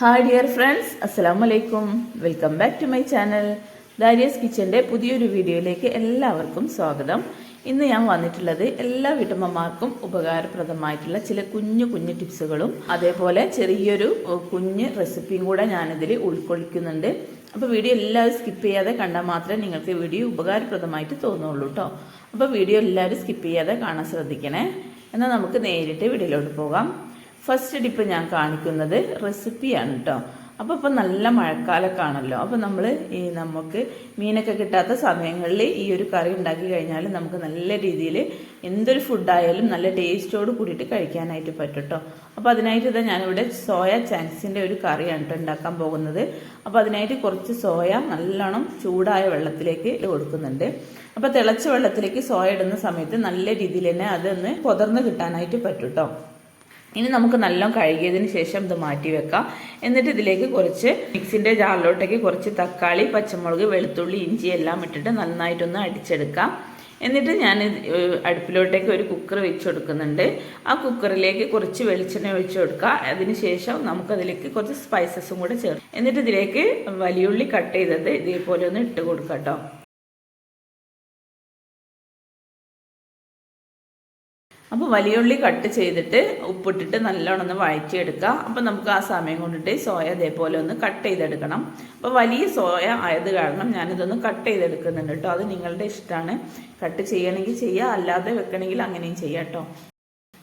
Hi dear friends അസ്സലാമു വലൈക്കും welcome back to my channel Dariyas കിച്ചന്റെ പുതിയൊരു വീഡിയോയിലേക്ക് എല്ലാവർക്കും സ്വാഗതം. ഇന്ന് ഞാൻ വന്നിട്ടുള്ളത് എല്ലാ വീട്ടമ്മമാർക്കും ഉപകാരപ്രദമായിട്ടുള്ള ചില കുഞ്ഞു കുഞ്ഞു ടിപ്സുകളും അതേപോലെ ചെറിയൊരു കുഞ്ഞ് റെസിപ്പിയും കൂടെ ഞാനിതിൽ ഉൾക്കൊള്ളിക്കുന്നുണ്ട്. അപ്പോൾ വീഡിയോ എല്ലാവരും സ്കിപ്പ് ചെയ്യാതെ കണ്ടാൽ മാത്രമേ നിങ്ങൾക്ക് വീഡിയോ ഉപകാരപ്രദമായിട്ട് തോന്നുള്ളൂ കേട്ടോ അപ്പോൾ വീഡിയോ എല്ലാവരും സ്കിപ്പ് ചെയ്യാതെ കാണാൻ ശ്രദ്ധിക്കണേ. എന്നാൽ നമുക്ക് നേരിട്ട് വീഡിയോയിലോട്ട് പോകാം. ഫസ്റ്റ് ഡിപ്പ് ഞാൻ കാണിക്കുന്നത് റെസിപ്പിയാണ് കേട്ടോ അപ്പോൾ ഇപ്പോൾ നല്ല മഴക്കാലക്കാണല്ലോ. അപ്പോൾ നമ്മൾ ഈ നമുക്ക് മീനൊക്കെ കിട്ടാത്ത സമയങ്ങളിൽ ഈ ഒരു കറി ഉണ്ടാക്കി കഴിഞ്ഞാൽ നമുക്ക് നല്ല രീതിയിൽ എന്തൊരു ഫുഡായാലും നല്ല ടേസ്റ്റോട് കൂടിയിട്ട് കഴിക്കാനായിട്ട് പറ്റും കേട്ടോ അപ്പോൾ അതിനായിട്ട് ഇതാ ഞാനിവിടെ സോയ ചാൻസിന്റെ ഒരു കറിയാണ് കേട്ടോ ഉണ്ടാക്കാൻ പോകുന്നത്. അപ്പോൾ അതിനായിട്ട് കുറച്ച് സോയ നല്ലോണം ചൂടായ വെള്ളത്തിലേക്ക് കൊടുക്കുന്നുണ്ട്. അപ്പോൾ തിളച്ച വെള്ളത്തിലേക്ക് സോയ ഇടുന്ന സമയത്ത് നല്ല രീതിയിൽ തന്നെ അതൊന്ന് പൊതർന്ന് കിട്ടാനായിട്ട് പറ്റും കേട്ടോ ഇനി നമുക്ക് നല്ലോണം കഴുകിയതിന് ശേഷം ഇത് മാറ്റി വെക്കാം. എന്നിട്ട് ഇതിലേക്ക് കുറച്ച് മിക്സിന്റെ ജാറിലോട്ടേക്ക് കുറച്ച് തക്കാളി പച്ചമുളക് വെളുത്തുള്ളി ഇഞ്ചി എല്ലാം ഇട്ടിട്ട് നന്നായിട്ടൊന്ന് അടിച്ചെടുക്കാം. എന്നിട്ട് ഞാൻ അടുപ്പിലോട്ടേക്ക് ഒരു കുക്കർ വെച്ച് കൊടുക്കുന്നുണ്ട് ആ കുക്കറിലേക്ക് കുറച്ച് വെളിച്ചെണ്ണ ഒഴിച്ച് കൊടുക്കുക അതിന് ശേഷം നമുക്കതിലേക്ക് കുറച്ച് സ്പൈസസും കൂടെ ചേർക്കാം എന്നിട്ട് ഇതിലേക്ക് വലിയുള്ളി കട്ട് ചെയ്തത് ഇതേപോലെ ഒന്ന് ഇട്ട് കൊടുക്കാം അപ്പോൾ വലിയുള്ളി കട്ട് ചെയ്തിട്ട് ഉപ്പിട്ടിട്ട് നല്ലോണം ഒന്ന് വഴറ്റിയെടുക്കുക. അപ്പോൾ നമുക്ക് ആ സമയം കൊണ്ടിട്ട് സോയ ഇതേപോലെ ഒന്ന് കട്ട് ചെയ്തെടുക്കണം. അപ്പോൾ വലിയ സോയ ആയത് കാരണം ഞാനിതൊന്ന് കട്ട് ചെയ്തെടുക്കുന്നുണ്ട് കേട്ടോ. അത് നിങ്ങളുടെ ഇഷ്ടമാണ് കട്ട് ചെയ്യണമെങ്കിൽ ചെയ്യുക അല്ലാതെ വെക്കണമെങ്കിൽ അങ്ങനെയും ചെയ്യാം കേട്ടോ.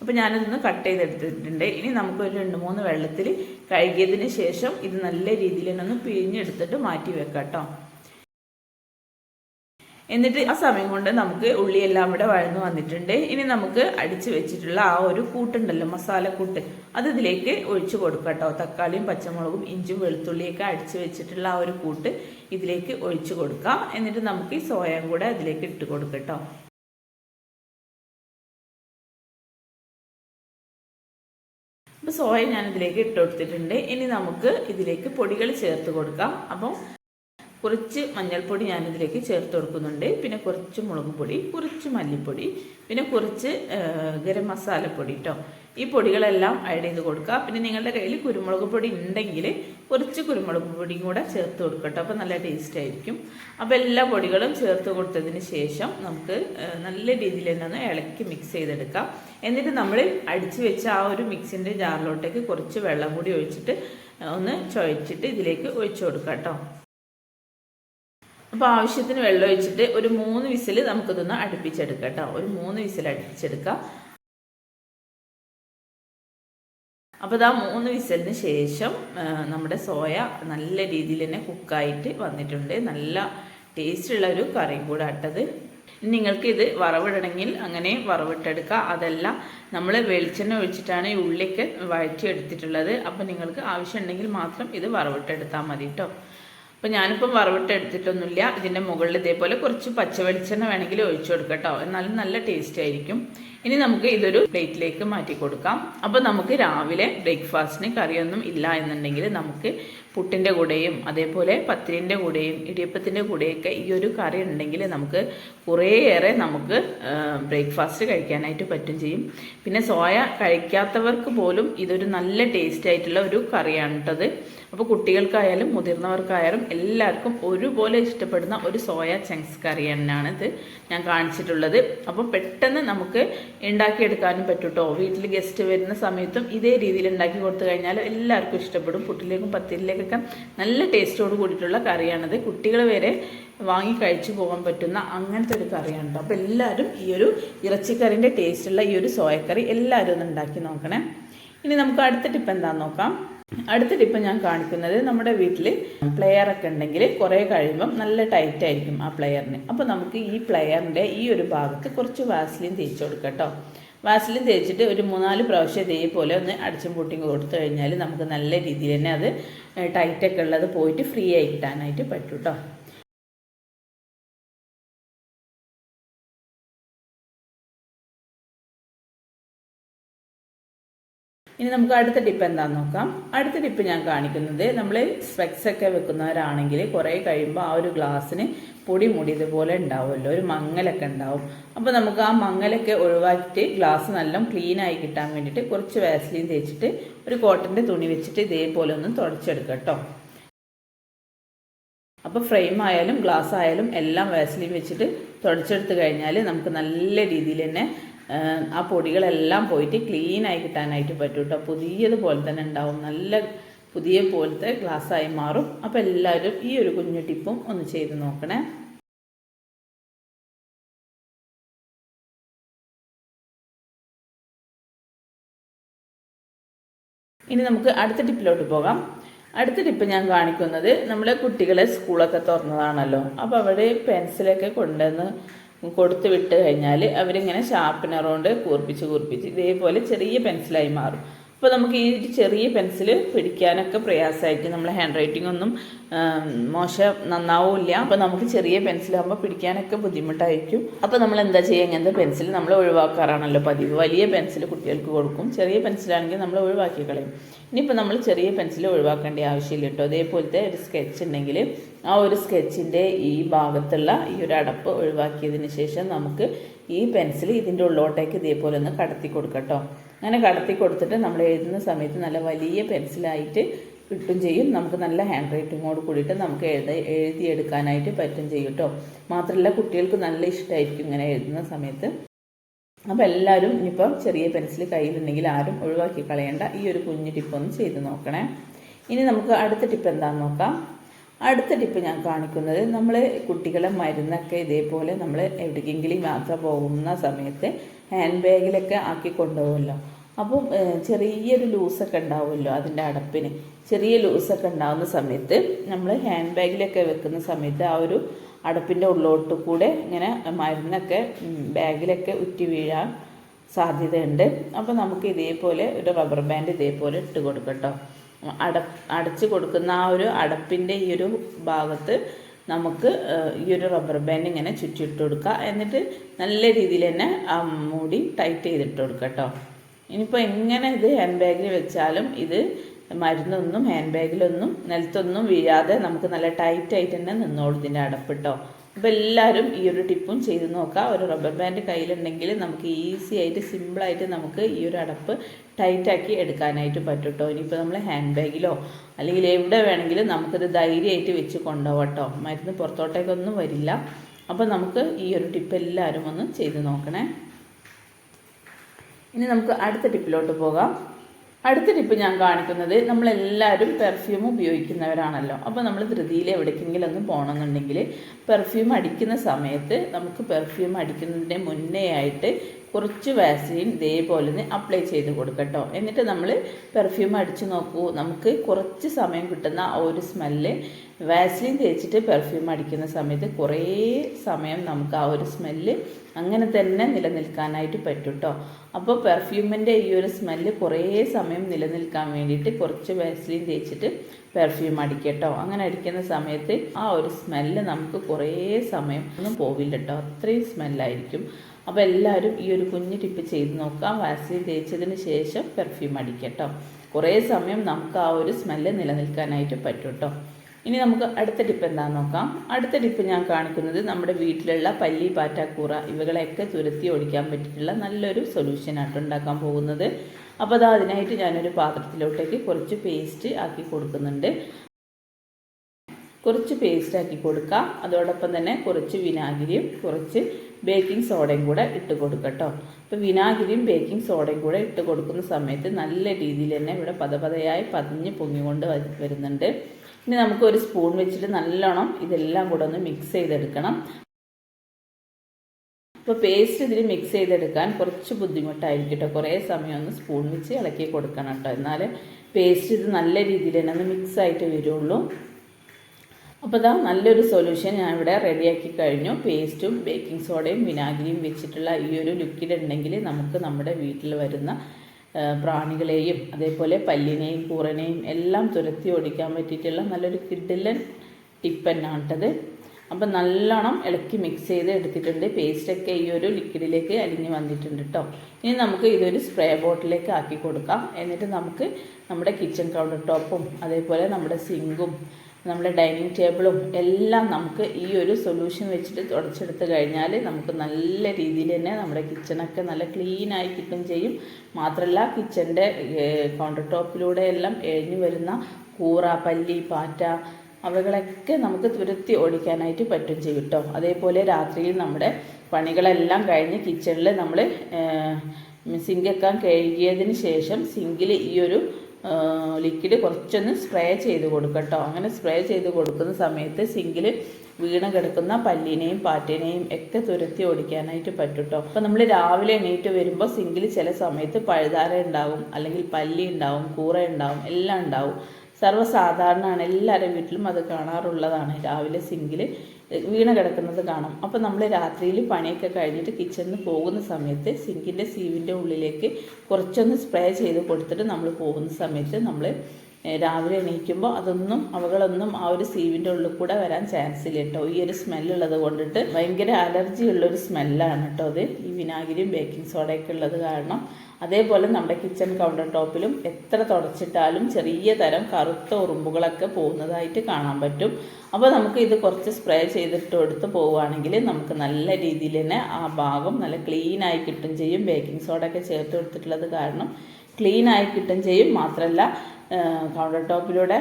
അപ്പോൾ ഞാനിതൊന്ന് കട്ട് ചെയ്തെടുത്തിട്ടുണ്ട്. ഇനി നമുക്ക് ഒരു രണ്ട് മൂന്ന് വെള്ളത്തിൽ കഴുകിയതിന് ശേഷം ഇത് നല്ല രീതിയിൽ തന്നെ ഒന്ന് പിഴിഞ്ഞെടുത്തിട്ട് മാറ്റി വെക്കാം കേട്ടോ. എന്നിട്ട് ആ സമയം കൊണ്ട് നമുക്ക് ഉള്ളിയെല്ലാം ഇവിടെ വഴന്നു വന്നിട്ടുണ്ട്. ഇനി നമുക്ക് അടിച്ചു വെച്ചിട്ടുള്ള ആ ഒരു കൂട്ടുണ്ടല്ലോ മസാലക്കൂട്ട് അത് ഇതിലേക്ക് ഒഴിച്ചു കൊടുക്കുക കേട്ടോ. തക്കാളിയും പച്ചമുളകും ഇഞ്ചും വെളുത്തുള്ളിയൊക്കെ അടിച്ചു വെച്ചിട്ടുള്ള ആ ഒരു കൂട്ട് ഇതിലേക്ക് ഒഴിച്ചു കൊടുക്കാം. എന്നിട്ട് നമുക്ക് ഈ സോയയും കൂടെ അതിലേക്ക് ഇട്ട് കൊടുക്കുക കേട്ടോ. അപ്പോൾ സോയ ഞാൻ ഇതിലേക്ക് ഇട്ട് കൊടുത്തിട്ടുണ്ട്. ഇനി നമുക്ക് ഇതിലേക്ക് പൊടികൾ ചേർത്ത് കൊടുക്കാം. അപ്പം കുറച്ച് മഞ്ഞൾപ്പൊടി ഞാനിതിലേക്ക് ചേർത്ത് കൊടുക്കുന്നുണ്ട്. പിന്നെ കുറച്ച് മുളക് പൊടി കുറച്ച് മല്ലിപ്പൊടി പിന്നെ കുറച്ച് ഗരം മസാലപ്പൊടി കേട്ടോ ഈ പൊടികളെല്ലാം ആഡ് ചെയ്ത് കൊടുക്കുക. പിന്നെ നിങ്ങളുടെ കയ്യിൽ കുരുമുളക് പൊടി ഉണ്ടെങ്കിൽ കുറച്ച് കുരുമുളക് പൊടിയും കൂടെ ചേർത്ത് കൊടുക്കട്ടോ കേട്ടോ അപ്പോൾ നല്ല ടേസ്റ്റ് ആയിരിക്കും. അപ്പോൾ എല്ലാ പൊടികളും ചേർത്ത് കൊടുത്തതിന് ശേഷം നമുക്ക് നല്ല രീതിയിൽ തന്നെ ഒന്ന് ഇളക്കി മിക്സ് ചെയ്തെടുക്കാം. എന്നിട്ട് നമ്മൾ അടിച്ചു വെച്ച ആ ഒരു മിക്സിന്റെ ജാറിലോട്ടേക്ക് കുറച്ച് വെള്ളം കൂടി ഒഴിച്ചിട്ട് ഒന്ന് ചുഴച്ചിട്ട് ഇതിലേക്ക് ഒഴിച്ചു കൊടുക്കാം കേട്ടോ അപ്പോൾ ആവശ്യത്തിന് വെള്ളം ഒഴിച്ചിട്ട് ഒരു മൂന്ന് വിസിൽ നമുക്കിതൊന്ന് അടുപ്പിച്ചെടുക്കാം കേട്ടോ. ഒരു മൂന്ന് വിസിൽ അടുപ്പിച്ചെടുക്കാം. അപ്പോൾ ഇതാ മൂന്ന് വിസലിന് ശേഷം നമ്മുടെ സോയ നല്ല രീതിയിൽ തന്നെ കുക്കായിട്ട് വന്നിട്ടുണ്ട്. നല്ല ടേസ്റ്റുള്ള ഒരു കറിയും കൂടെ ആട്ടത്. നിങ്ങൾക്ക് ഇത് വറവിടണമെങ്കിൽ അങ്ങനെ വറവിട്ടെടുക്കുക അതല്ല നമ്മൾ വെളിച്ചെണ്ണ ഒഴിച്ചിട്ടാണ് ഈ ഉള്ളിക്ക് വഴറ്റിയെടുത്തിട്ടുള്ളത്. അപ്പോൾ നിങ്ങൾക്ക് ആവശ്യമുണ്ടെങ്കിൽ മാത്രം ഇത് വറവിട്ടെടുത്താൽ മതി കേട്ടോ. അപ്പോൾ ഞാനിപ്പം വറവിട്ട് എടുത്തിട്ടൊന്നുമില്ല. ഇതിന്റെ മുകളിൽ ഇതേപോലെ കുറച്ച് പച്ച വെളിച്ചെണ്ണ വേണമെങ്കിൽ ഒഴിച്ചു കൊടുക്കട്ടോ കേട്ടോ. എന്നാലും നല്ല ടേസ്റ്റ് ആയിരിക്കും. ഇനി നമുക്ക് ഇതൊരു പ്ലേറ്റിലേക്ക് മാറ്റി കൊടുക്കാം. അപ്പോൾ നമുക്ക് രാവിലെ ബ്രേക്ക്ഫാസ്റ്റിന് കറിയൊന്നും ഇല്ല എന്നുണ്ടെങ്കിൽ നമുക്ക് പുട്ടിന്റെ കൂടെയും അതേപോലെ പത്തിരിന്റെ കൂടെയും ഇടിയപ്പത്തിന്റെ കൂടെയൊക്കെ ഈ ഒരു കറി ഉണ്ടെങ്കിൽ നമുക്ക് കുറേയേറെ നമുക്ക് ബ്രേക്ക്ഫാസ്റ്റ് കഴിക്കാനായിട്ട് പറ്റും ചെയ്യും. പിന്നെ സോയ കഴിക്കാത്തവർക്ക് പോലും ഇതൊരു നല്ല ടേസ്റ്റ് ആയിട്ടുള്ള ഒരു കറിയാണ് കേട്ടത്. അപ്പോൾ കുട്ടികൾക്കായാലും മുതിർന്നവർക്കായാലും എല്ലാവർക്കും ഒരുപോലെ ഇഷ്ടപ്പെടുന്ന ഒരു സോയ ചങ്ക്സ് കറി തന്നെയാണ് ഇത് ഞാൻ കാണിച്ചിട്ടുള്ളത്. അപ്പോൾ പെട്ടെന്ന് നമുക്ക് ഉണ്ടാക്കിയെടുക്കാനും പറ്റും കേട്ടോ വീട്ടിൽ ഗസ്റ്റ് വരുന്ന സമയത്തും ഇതേ രീതിയിൽ ഉണ്ടാക്കി കൊടുത്തു കഴിഞ്ഞാൽ എല്ലാവർക്കും ഇഷ്ടപ്പെടും. പുട്ടിലേക്കും പത്തിരിലേക്കൊക്കെ നല്ല ടേസ്റ്റോട് കൂടിയിട്ടുള്ള കറിയാണിത്. കുട്ടികൾ വരെ വാങ്ങി കഴിച്ചു പോകാൻ പറ്റുന്ന അങ്ങനത്തെ ഒരു കറിയാണ് അപ്പോൾ എല്ലാവരും ഈ ഒരു ഇറച്ചിക്കറിന്റെ ടേസ്റ്റുള്ള ഈ ഒരു സോയക്കറി എല്ലാവരും ഒന്ന് ഉണ്ടാക്കി നോക്കണേ. ഇനി നമുക്ക് അടുത്ത ടിപ്പ് എന്താണെന്ന് നോക്കാം. അടുത്ത ടിപ്പ് ഞാൻ കാണിക്കുന്നത് നമ്മുടെ വീട്ടിൽ പ്ലെയർ ഒക്കെ ഉണ്ടെങ്കിൽ കുറേ കഴിയുമ്പം നല്ല ടൈറ്റ് ആയിരിക്കും ആ പ്ലെയറിന് അപ്പോൾ നമുക്ക് ഈ പ്ലെയറിന്റെ ഈ ഒരു ഭാഗത്ത് കുറച്ച് വാസ്ലിൻ തേച്ച് കൊടുക്കാം കേട്ടോ വാസ്ലിൻ തേച്ചിട്ട് ഒരു മൂന്നാൽ പ്രാവശ്യം ഇതേപോലെ ഒന്ന് അടിച്ചും പൊട്ടിയും കൊടുത്തു കഴിഞ്ഞാൽ നമുക്ക് നല്ല രീതിയിൽ തന്നെ അത് ടൈറ്റൊക്കെ ഉള്ളത് പോയിട്ട് ഫ്രീ ആയി കിട്ടാനായിട്ട് പറ്റും കേട്ടോ ഇനി നമുക്ക് അടുത്ത ടിപ്പ് എന്താണെന്ന് നോക്കാം. അടുത്ത ടിപ്പ് ഞാൻ കാണിക്കുന്നത് നമ്മൾ സ്പെക്സ് ഒക്കെ വെക്കുന്നവരാണെങ്കിൽ കുറേ കഴിയുമ്പോൾ ആ ഒരു ഗ്ലാസ്സിന് പൊടി മുടി ഇതുപോലെ ഉണ്ടാവുമല്ലോ ഒരു മങ്ങലൊക്കെ ഉണ്ടാവും. അപ്പോൾ നമുക്ക് ആ മങ്ങലൊക്കെ ഒഴിവാക്കിയിട്ട് ഗ്ലാസ് നല്ല ആയി കിട്ടാൻ വേണ്ടിയിട്ട് കുറച്ച് വാസ്ലിൻ തേച്ചിട്ട് ഒരു കോട്ടന്റെ തുണി വെച്ചിട്ട് ഇതേപോലെ ഒന്ന് തുടച്ചെടുക്കട്ടോ കേട്ടോ അപ്പോൾ ഫ്രെയിം ആയാലും ഗ്ലാസ് ആയാലും എല്ലാം വാസ്ലിൻ വെച്ചിട്ട് തുടച്ചെടുത്ത് കഴിഞ്ഞാൽ നമുക്ക് നല്ല രീതിയിൽ തന്നെ ആ പൊടികളെല്ലാം പോയിട്ട് ക്ലീൻ ആയി കിട്ടാനായിട്ട് പറ്റും കേട്ടോ പുതിയതുപോലെ തന്നെ ഉണ്ടാവും. നല്ല പുതിയ പോലത്തെ ഗ്ലാസ്സായി മാറും. അപ്പോൾ എല്ലാവരും ഈ ഒരു കുഞ്ഞു ടിപ്പും ഒന്ന് ചെയ്ത് നോക്കണേ. ഇനി നമുക്ക് അടുത്ത ടിപ്പിലോട്ട് പോകാം. അടുത്ത ടിപ്പ് ഞാൻ കാണിക്കുന്നത് നമ്മളെ കുട്ടികളെ സ്കൂളൊക്കെ തുറന്നതാണല്ലോ. അപ്പോൾ അവിടെ പെൻസിലൊക്കെ കൊണ്ടുവന്ന് കൊടുത്തു വിട്ട് കഴിഞ്ഞാൽ അവരിങ്ങനെ ഷാർപ്പനർ കൊണ്ട് കൂർപ്പിച്ച് കൂർപ്പിച്ച് ഇതേപോലെ ചെറിയ പെൻസിലായി മാറും. അപ്പോൾ നമുക്ക് ഈ ചെറിയ പെൻസിൽ പിടിക്കാനൊക്കെ പ്രയാസമായിരിക്കും. നമ്മൾ ഹാൻഡ് റൈറ്റിംഗ് ഒന്നും മോശം നന്നാവില്ല അപ്പോൾ നമുക്ക് ചെറിയ പെൻസിലാകുമ്പോൾ പിടിക്കാനൊക്കെ ബുദ്ധിമുട്ടായിരിക്കും. അപ്പോൾ നമ്മൾ എന്താ ചെയ്യുക? ഇങ്ങനത്തെ പെൻസിൽ നമ്മൾ ഒഴിവാക്കാറാണല്ലോ പതിവ്. വലിയ പെൻസിൽ കുട്ടികൾക്ക് കൊടുക്കും. ചെറിയ പെൻസിലാണെങ്കിൽ നമ്മൾ ഒഴിവാക്കി കളയും. ഇനിയിപ്പോൾ നമ്മൾ ചെറിയ പെൻസിൽ ഒഴിവാക്കേണ്ട ആവശ്യമില്ല കേട്ടോ. അതേപോലത്തെ ഒരു സ്കെച്ച് ഉണ്ടെങ്കിൽ ആ ഒരു സ്കെച്ചിന്റെ ഈ ഭാഗത്തുള്ള ഈ ഒരു അടപ്പ് ഒഴിവാക്കിയതിന് ശേഷം നമുക്ക് ഈ പെൻസിൽ ഇതിന്റെ ഉള്ളോട്ടേക്ക് ഇതേപോലെ ഒന്ന് കടത്തി കൊടുക്കട്ടോ. അങ്ങനെ കടത്തി കൊടുത്തിട്ട് നമ്മൾ എഴുതുന്ന സമയത്ത് നല്ല വലിയ പെൻസിലായിട്ട് കിട്ടും ചെയ്യും. നമുക്ക് നല്ല ഹാൻഡ് റൈറ്റിങ്ങോട് കൂടിയിട്ട് നമുക്ക് എഴുതി എഴുതിയെടുക്കാനായിട്ട് പറ്റും ചെയ്യും കേട്ടോ. മാത്രമല്ല കുട്ടികൾക്ക് നല്ല ഇഷ്ടമായിരിക്കും ഇങ്ങനെ എഴുതുന്ന സമയത്ത്. അപ്പോൾ എല്ലാവരും ഇനിയിപ്പം ചെറിയ പെൻസിൽ കയ്യിലുണ്ടെങ്കിൽ ആരും ഒഴിവാക്കി കളയേണ്ട ഈ ഒരു കുഞ്ഞു ടിപ്പ് ഒന്ന് ചെയ്ത് നോക്കണേ. ഇനി നമുക്ക് അടുത്ത ടിപ്പ് എന്താണെന്ന് നോക്കാം. അടുത്ത ടിപ്പ് ഞാൻ കാണിക്കുന്നത് നമ്മൾ കുട്ടികളെ മരുന്നൊക്കെ ഇതേപോലെ നമ്മൾ എവിടേക്കെങ്കിലും യാത്ര പോകുന്ന സമയത്ത് ഹാൻഡ് ബാഗിലൊക്കെ ആക്കി കൊണ്ടുപോകുമല്ലോ. അപ്പം ചെറിയൊരു ലൂസൊക്കെ ഉണ്ടാവുമല്ലോ അതിന്റെ അടപ്പിന്. ചെറിയ ലൂസൊക്കെ ഉണ്ടാകുന്ന സമയത്ത് നമ്മൾ ഹാൻഡ് ബാഗിലൊക്കെ വെക്കുന്ന സമയത്ത് ആ ഒരു അടപ്പിന്റെ ഉള്ളോട്ട് കൂടെ ഇങ്ങനെ മരുന്നൊക്കെ ബാഗിലൊക്കെ ഉറ്റി വീഴാൻ സാധ്യതയുണ്ട്. അപ്പോൾ നമുക്ക് ഇതേപോലെ ഒരു റബ്ബർ ബാൻഡ് ഇതേപോലെ ഇട്ട് കൊടുക്കട്ടോ അട അടച്ച് കൊടുക്കുന്ന ആ ഒരു അടപ്പിന്റെ ഈ ഒരു ഭാഗത്ത് നമുക്ക് ഈ ഒരു റബ്ബർ ബാൻഡ് ഇങ്ങനെ ചുറ്റിയിട്ട് കൊടുക്കുക എന്നിട്ട് നല്ല രീതിയിൽ തന്നെ ആ മൂടി ടൈറ്റ് ചെയ്തിട്ട് കൊടുക്കുക കേട്ടോ ഇനിയിപ്പോൾ എങ്ങനെ ഇത് ഹാൻഡ് ബാഗിൽ വെച്ചാലും ഇത് മരുന്നൊന്നും ഹാൻഡ് ബാഗിലൊന്നും നിലത്തൊന്നും വീഴാതെ നമുക്ക് നല്ല ടൈറ്റായിട്ട് തന്നെ നിന്നോളൂ ഇതിന്റെ അടപ്പിട്ടോ അപ്പോൾ എല്ലാവരും ഈ ഒരു ടിപ്പും ചെയ്ത് നോക്കാം. ഒരു റബ്ബർ ബാൻഡ് കയ്യിലുണ്ടെങ്കിൽ നമുക്ക് ഈസി ആയിട്ട് സിമ്പിളായിട്ട് നമുക്ക് ഈ ഒരു അടപ്പ് ടൈറ്റാക്കി എടുക്കാനായിട്ട് പറ്റും കേട്ടോ ഇനിയിപ്പോൾ നമ്മൾ ഹാൻഡ് ബാഗിലോ അല്ലെങ്കിൽ എവിടെ വേണമെങ്കിലും നമുക്കത് ധൈര്യമായിട്ട് വെച്ച് കൊണ്ടുപോകാം കേട്ടോ മരുന്ന് പുറത്തോട്ടേക്കൊന്നും വരില്ല. അപ്പോൾ നമുക്ക് ഈ ഒരു ടിപ്പ് എല്ലാവരും ഒന്ന് ചെയ്ത് നോക്കണേ. ഇനി നമുക്ക് അടുത്ത ടിപ്പിലോട്ട് പോകാം. അടുത്ത ടിപ്പ് ഞാൻ കാണിക്കുന്നത് നമ്മളെല്ലാവരും പെർഫ്യൂം ഉപയോഗിക്കുന്നവരാണല്ലോ. അപ്പോൾ നമ്മൾ ധൃതിയിൽ എവിടേക്കെങ്കിലും ഒന്ന് പോകണമെന്നുണ്ടെങ്കിൽ പെർഫ്യൂം അടിക്കുന്ന സമയത്ത് നമുക്ക് പെർഫ്യൂം അടിക്കുന്നതിന്റെ മുന്നേ ആയിട്ട് കുറച്ച് വാസലിൻ ഇതേപോലെ അപ്ലൈ ചെയ്ത് കൊടുക്കട്ടോ. എന്നിട്ട് നമ്മൾ പെർഫ്യൂം അടിച്ച് നോക്കൂ. നമുക്ക് കുറച്ച് സമയം കിട്ടുന്ന ആ ഒരു സ്മെല്ല് വാസലിൻ തേച്ചിട്ട് പെർഫ്യൂം അടിക്കുന്ന സമയത്ത് കുറേ സമയം നമുക്ക് ആ ഒരു സ്മെല്ല് അങ്ങനെ തന്നെ നിലനിൽക്കാനായിട്ട് പറ്റും കേട്ടോ അപ്പോൾ പെർഫ്യൂമിന്റെ ഈ ഒരു സ്മെല്ല് കുറേ സമയം നിലനിൽക്കാൻ വേണ്ടിയിട്ട് കുറച്ച് വാസലിൻ തേച്ചിട്ട് പെർഫ്യൂം അടിക്കട്ടോ. അങ്ങനെ അടിക്കുന്ന സമയത്ത് ആ ഒരു സ്മെല്ല് നമുക്ക് കുറേ സമയം ഒന്നും പോവില്ല കേട്ടോ അത്രയും സ്മെല്ലായിരിക്കും അപ്പോൾ എല്ലാവരും ഈ ഒരു കുഞ്ഞു ടിപ്പ് ചെയ്ത് നോക്കാം വാക്സിൻ തേച്ചതിന് ശേഷം പെർഫ്യൂം അടിക്കട്ടോ. കുറേ സമയം നമുക്ക് ആ ഒരു സ്മെല്ല് നിലനിൽക്കാനായിട്ട് പറ്റും കേട്ടോ ഇനി നമുക്ക് അടുത്ത ടിപ്പ് എന്താണെന്ന് നോക്കാം. അടുത്ത ടിപ്പ് ഞാൻ കാണിക്കുന്നത് നമ്മുടെ വീട്ടിലുള്ള പല്ലി പാറ്റാക്കൂറ ഇവകളെയൊക്കെ തുരത്തി ഓടിക്കാൻ പറ്റിയിട്ടുള്ള നല്ലൊരു സൊല്യൂഷൻ സൊല്യൂഷനായിട്ട് ഉണ്ടാക്കാൻ പോകുന്നത്. അപ്പോൾ അത് അതിനായിട്ട് ഞാനൊരു പാത്രത്തിലോട്ടേക്ക് കുറച്ച് പേസ്റ്റ് ആക്കി കൊടുക്കുന്നുണ്ട്. കുറച്ച് പേസ്റ്റ് ആക്കി കൊടുക്കാം. അതോടൊപ്പം തന്നെ കുറച്ച് വിനാഗിരിയും കുറച്ച് ബേക്കിംഗ് സോഡയും കൂടെ ഇട്ട് കൊടുക്കട്ടോ അപ്പോൾ വിനാഗിരിയും ബേക്കിംഗ് സോഡയും കൂടെ ഇട്ട് കൊടുക്കുന്ന സമയത്ത് നല്ല രീതിയിൽ തന്നെ ഇവിടെ പതപതയായി പതിഞ്ഞ് പൊങ്ങിക്കൊണ്ട് വരുന്നുണ്ട്. ഇനി നമുക്ക് ഒരു സ്പൂൺ വെച്ചിട്ട് നല്ലോണം ഇതെല്ലാം കൂടെ ഒന്ന് മിക്സ് ചെയ്തെടുക്കണം. അപ്പോൾ പേസ്റ്റ് ഇതിൽ മിക്സ് ചെയ്തെടുക്കാൻ കുറച്ച് ബുദ്ധിമുട്ടായിരിക്കും കേട്ടോ. കുറേ സമയം ഒന്ന് സ്പൂൺ വെച്ച് ഇളക്കി കൊടുക്കണം കേട്ടോ. എന്നാൽ പേസ്റ്റ് ഇത് നല്ല രീതിയിൽ തന്നെ ഒന്ന് മിക്സ് ആയിട്ട് വരുള്ളൂ. അപ്പോൾ ഇതാ നല്ലൊരു സൊല്യൂഷൻ ഞാൻ ഇവിടെ റെഡിയാക്കി കഴിഞ്ഞു. പേസ്റ്റും ബേക്കിംഗ് സോഡയും വിനാഗിരിയും വെച്ചിട്ടുള്ള ഈ ഒരു ലിക്വിഡ് ഉണ്ടെങ്കിൽ നമുക്ക് നമ്മുടെ വീട്ടിൽ വരുന്ന പ്രാണികളെയും അതേപോലെ പല്ലിനെയും കൂറനെയും എല്ലാം തുരത്തി ഓടിക്കാൻ പറ്റിയിട്ടുള്ള നല്ലൊരു കിഡിലൻ ടിപ്പ് തന്നെയാണിട്ടത് അപ്പം നല്ലോണം ഇളക്കി മിക്സ് ചെയ്ത് എടുത്തിട്ടുണ്ട്. പേസ്റ്റൊക്കെ ഈ ഒരു ലിക്വിഡിലേക്ക് അലിഞ്ഞ് വന്നിട്ടുണ്ട് കേട്ടോ ഇനി നമുക്ക് ഇതൊരു സ്പ്രേ ബോട്ടിലേക്ക് ആക്കി കൊടുക്കാം. എന്നിട്ട് നമുക്ക് നമ്മുടെ കിച്ചൺ കൗണ്ടർ ടോപ്പും അതേപോലെ നമ്മുടെ സിങ്കും നമ്മുടെ ഡൈനിങ് ടേബിളും എല്ലാം നമുക്ക് ഈ ഒരു സൊല്യൂഷൻ വെച്ചിട്ട് തുടച്ചെടുത്ത് കഴിഞ്ഞാൽ നമുക്ക് നല്ല രീതിയിൽ തന്നെ നമ്മുടെ കിച്ചണൊക്കെ നല്ല ക്ലീനായി കിട്ടും ചെയ്യും. മാത്രമല്ല കിച്ചന്റെ കൗണ്ടർ ടോപ്പിലൂടെ എല്ലാം എഴിഞ്ഞു വരുന്ന കൂറ പല്ലി പാറ്റ അവകളൊക്കെ നമുക്ക് തുരത്തി ഓടിക്കാനായിട്ട് പറ്റും ചെയ്യും കേട്ടോ അതേപോലെ രാത്രിയിൽ നമ്മുടെ പണികളെല്ലാം കഴിഞ്ഞ് കിച്ചണിൽ നമ്മൾ സിങ്കൊക്കെ കഴുകിയതിന് ശേഷം സിങ്കിൽ ഈ ഒരു ലിക്വിഡ് കുറച്ചൊന്ന് സ്പ്രേ ചെയ്ത് കൊടുക്കുക കേട്ടോ അങ്ങനെ സ്പ്രേ ചെയ്ത് കൊടുക്കുന്ന സമയത്ത് സിങ്കിൽ വീണ് കിടക്കുന്ന പല്ലിനെയും പാറ്റിനെയും ഒക്കെ തുരത്തി ഓടിക്കാനായിട്ട് പറ്റും കേട്ടോ അപ്പോൾ നമ്മൾ രാവിലെ എണീറ്റ് വരുമ്പോൾ സിങ്കിൽ ചില സമയത്ത് പഴുതാര ഉണ്ടാവും അല്ലെങ്കിൽ പല്ലി ഉണ്ടാവും കൂറ ഉണ്ടാവും എല്ലാം ഉണ്ടാവും. സർവസാധാരണമാണ് എല്ലാവരുടെ വീട്ടിലും അത് കാണാറുള്ളതാണ്. രാവിലെ സിങ്കിൽ വീണ് കിടക്കുന്നത് കാണാം. അപ്പോൾ നമ്മൾ രാത്രിയിൽ പണിയൊക്കെ കഴിഞ്ഞിട്ട് കിച്ചണിൽ പോകുന്ന സമയത്ത് സിങ്കിന്റെ സീവിന്റെ ഉള്ളിലേക്ക് കുറച്ചൊന്ന് സ്പ്രേ ചെയ്ത് കൊടുത്തിട്ട് നമ്മൾ പോകുന്ന സമയത്ത് നമ്മൾ രാവിലെ എണീക്കുമ്പോൾ അതൊന്നും അവകളൊന്നും ആ ഒരു സീവിന്റെ ഉള്ളിൽ കൂടെ വരാൻ ചാൻസ് ഇല്ല കേട്ടോ. ഈ ഒരു സ്മെല്ലുള്ളത് കൊണ്ടിട്ട് ഭയങ്കര അലർജി ഉള്ളൊരു സ്മെല്ലാണ് കേട്ടോ അത്. ഈ വിനാഗിരിയും ബേക്കിംഗ് സോഡയൊക്കെ ഉള്ളത് കാരണം അതേപോലെ നമ്മുടെ കിച്ചൺ കൗണ്ടർ ടോപ്പിലും എത്ര തുടച്ചിട്ടാലും ചെറിയ തരം കറുത്ത ഉറുമ്പുകളൊക്കെ പോകുന്നതായിട്ട് കാണാൻ പറ്റും. അപ്പോൾ നമുക്ക് ഇത് കുറച്ച് സ്പ്രേ ചെയ്തിട്ട് എടുത്ത് പോവുകയാണെങ്കിൽ നമുക്ക് നല്ല രീതിയിൽ തന്നെ ആ ഭാഗം നല്ല ക്ലീനായി കിട്ടും ചെയ്യും. ബേക്കിംഗ് സോഡ ഒക്കെ ചേർത്ത് കൊടുത്തിട്ടുള്ളത് കാരണം ക്ലീൻ ആയി കിട്ടും ചെയ്യും. മാത്രമല്ല കൗണ്ടർ ടോപ്പിലൂടെ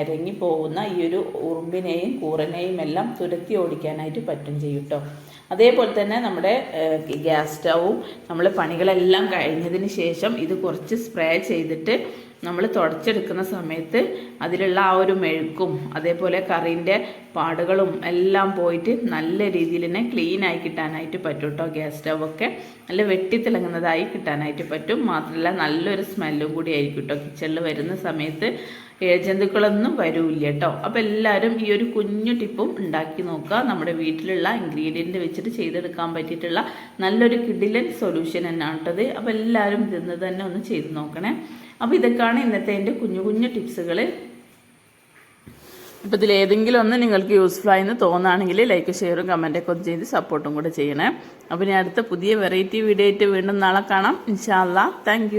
ഇറങ്ങി പോകുന്ന ഈ ഒരു ഉറുമ്പിനെയും കൂറനെയും എല്ലാം തുരത്തി ഓടിക്കാനായിട്ട് പറ്റും ചെയ്യും കേട്ടോ അതേപോലെ തന്നെ നമ്മുടെ ഗ്യാസ് സ്റ്റൗവും നമ്മൾ പണികളെല്ലാം കഴിഞ്ഞതിന് ശേഷം ഇത് കുറച്ച് സ്പ്രേ ചെയ്തിട്ട് നമ്മൾ തുടച്ചെടുക്കുന്ന സമയത്ത് അതിലുള്ള ആ ഒരു മെഴുക്കും അതേപോലെ കറീന്റെ പാടുകളും എല്ലാം പോയിട്ട് നല്ല രീതിയിൽ തന്നെ ക്ലീൻ ആയി കിട്ടാനായിട്ട് പറ്റും കേട്ടോ ഗ്യാസ് സ്റ്റൗവൊക്കെ നല്ല വെട്ടിത്തിളങ്ങുന്നതായി കിട്ടാനായിട്ട് പറ്റും. മാത്രമല്ല നല്ലൊരു സ്മെല്ലും കൂടി ആയിരിക്കും കേട്ടോ കിച്ചണിൽ വരുന്ന സമയത്ത്. ഏജന്തുക്കളൊന്നും വരൂല്ല കേട്ടോ അപ്പോൾ എല്ലാവരും ഈ ഒരു കുഞ്ഞു ടിപ്പും ഉണ്ടാക്കി നോക്കുക. നമ്മുടെ വീട്ടിലുള്ള ഇൻഗ്രീഡിയന്റ് വെച്ചിട്ട് ചെയ്തെടുക്കാൻ പറ്റിയിട്ടുള്ള നല്ലൊരു കിഡിലൻ സൊല്യൂഷൻ തന്നെയാണ് കേട്ടത് അപ്പോൾ എല്ലാവരും ഇന്ന് തന്നെ ഒന്ന് ചെയ്ത് നോക്കണേ. അപ്പോൾ ഇതൊക്കെയാണ് ഇന്നത്തെ എന്റെ കുഞ്ഞു കുഞ്ഞു ടിപ്സുകൾ. അപ്പോൾ ഇതിൽ ഏതെങ്കിലും ഒന്ന് നിങ്ങൾക്ക് യൂസ്ഫുൾ ആയെന്ന് തോന്നുകയാണെങ്കിൽ ലൈക്ക് ഷെയറും കമന്റൊക്കെ ഒന്ന് ചെയ്ത് സപ്പോർട്ടും കൂടെ ചെയ്യണേ. അപ്പോൾ ഞാൻ അടുത്ത പുതിയ വെറൈറ്റി വീഡിയോ ആയിട്ട് വീണ്ടും നാളെ കാണാം. ഇൻഷാല്ല താങ്ക്